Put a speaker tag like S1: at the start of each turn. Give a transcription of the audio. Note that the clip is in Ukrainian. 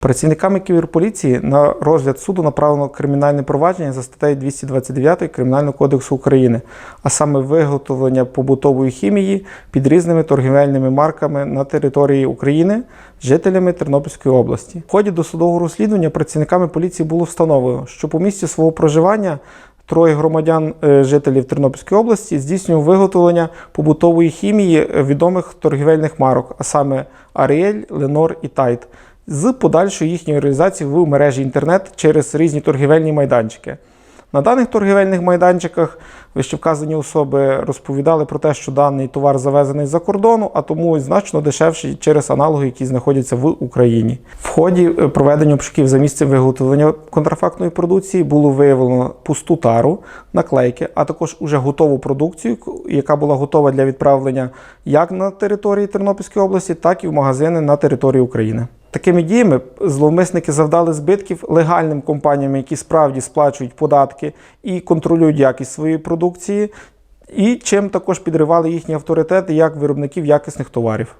S1: Працівниками кіберполіції на розгляд суду направлено кримінальне провадження за статтею 229 Кримінального кодексу України, а саме виготовлення побутової хімії під різними торгівельними марками на території України жителями Тернопільської області. В ході досудового розслідування працівниками поліції було встановлено, що по місці свого проживання Троє громадян е, жителів Тернопільської області здійснював виготовлення побутової хімії е, відомих торгівельних марок, а саме Аріель, Ленор і Тайт, з подальшою їхньою реалізацією в мережі інтернет через різні торгівельні майданчики. На даних торгівельних майданчиках вищевказані особи розповідали про те, що даний товар завезений з-за кордону, а тому значно дешевший через аналоги, які знаходяться в Україні. В ході е, проведення обшуків за місцем виготовлення контрафактної продукції було виявлено пусту тару, наклейки, а також уже готову продукцію, яка була готова для відправлення як на території Тернопільської області, так і в магазини на території України. Такими діями зловмисники завдали збитків легальним компаніям, які справді сплачують податки і контролюють якість своєї продукції, і чим також підривали їхні авторитети як виробників якісних товарів.